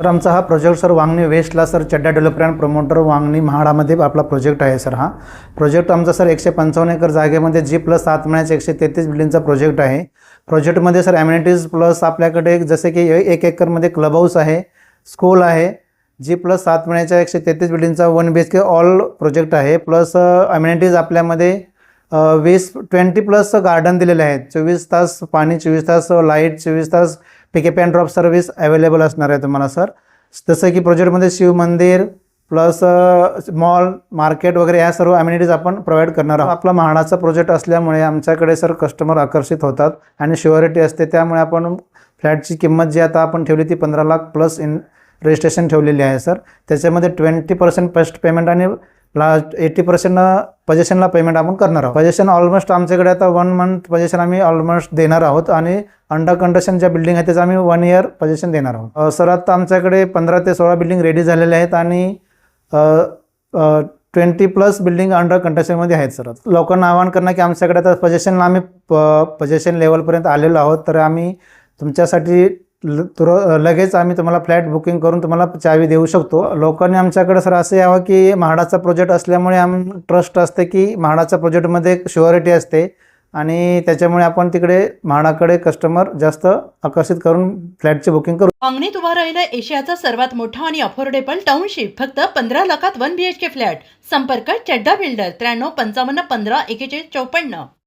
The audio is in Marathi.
सर आमचा हा project sir Vangani वेस्टला sir Chadda developer and promoter Wangani म्हाडामध्ये आपला प्रोजेक्ट आहे सर हा. प्रोजेक्ट आमचा सर एकशे पंचावन्न एकर जागेमध्ये जी प्लस सात महिन्याचे एकशे तेहतीस बिल्डिंगचा प्रोजेक्ट आहे. प्रोजेक्टमध्ये सर ॲम्युनिटीज प्लस आपल्याकडे जसे की ए- एक एकरमध्ये क्लब हाऊस आहे स्कूल आहे. जी प्लस सात महिन्याच्या एकशे तेहतीस बिल्डिंगचा one B H K all project आहे. प्लस अम्युनिटीज आपल्यामध्ये वीस ट्वेंटी प्लस गार्डन दिलेले आहेत. चोवीस तास पाणी चोवीस तास लाइट चोवीस तास pickup and drop service available असणार आहे तुम्हाला सर जसं की प्रोजेक्टमध्ये शिव मंदिर प्लस मॉल मार्केट वगैरे या सर्व अम्युनिटीज आपण प्रोव्हाइड करणार आहोत. आपला म्हाडाचा प्रोजेक्ट असल्यामुळे आमच्याकडे सर कस्टमर आकर्षित होतात आणि शुअरिटी असते. त्यामुळे आपण फ्लॅटची किंमत जी आता आपण ठेवली ती पंधरा लाख प्लस इन रजिस्ट्रेशन ठेवलेली आहे सर त्याच्यामध्ये ट्वेंटी पर्सेंट फर्स्ट पेमेंट आणि लास्ट एटी पर्सेंट पजेशनला पेमेंट आपण करणार आहोत. पजेशन ऑलमोस्ट आमच्याकडे आता वन मंथ पजेशन आम्ही ऑलमोस्ट देणार आहोत आणि अंडर कंडिशन ज्या बिल्डिंग आहे त्याचं आम्ही वन इयर पजेशन देणार आहोत. सर आता आमच्याकडे पंधरा ते सोळा बिल्डिंग रेडी झालेले आहेत आणि ट्वेंटी प्लस बिल्डिंग अंडर कंडिशनमध्ये आहेत सर. लोकांना आवाहन करणं की आमच्याकडे आता पजेशनला आम्ही प पजेशन लेवलपर्यंत आलेलो आहोत. तर आम्ही तुमच्यासाठी तुर लगेच आम्ही तुम्हाला फ्लॅट बुकिंग करून तुम्हाला चावी देऊ शकतो. लोकांनी आमच्याकडे सर असं यावं की म्हाडाचा प्रोजेक्ट असल्यामुळे आम ट्रस्ट असते की म्हाडाच्या प्रोजेक्टमध्ये शुअरिटी असते आणि त्याच्यामुळे आपण तिकडे म्हाडाकडे कस्टमर जास्त आकर्षित करून फ्लॅटची बुकिंग करू. अंगणीत उभा राहिला एशियाचा सर्वात मोठा आणि अफोर्डेबल टाउनशिप फक्त पंधरा लाखात वन बीएचके फ्लॅट संपर्क चड्डा बिल्डर त्र्याण्णव पंचावन्न पंधरा एकेचाळीस चौपन्न.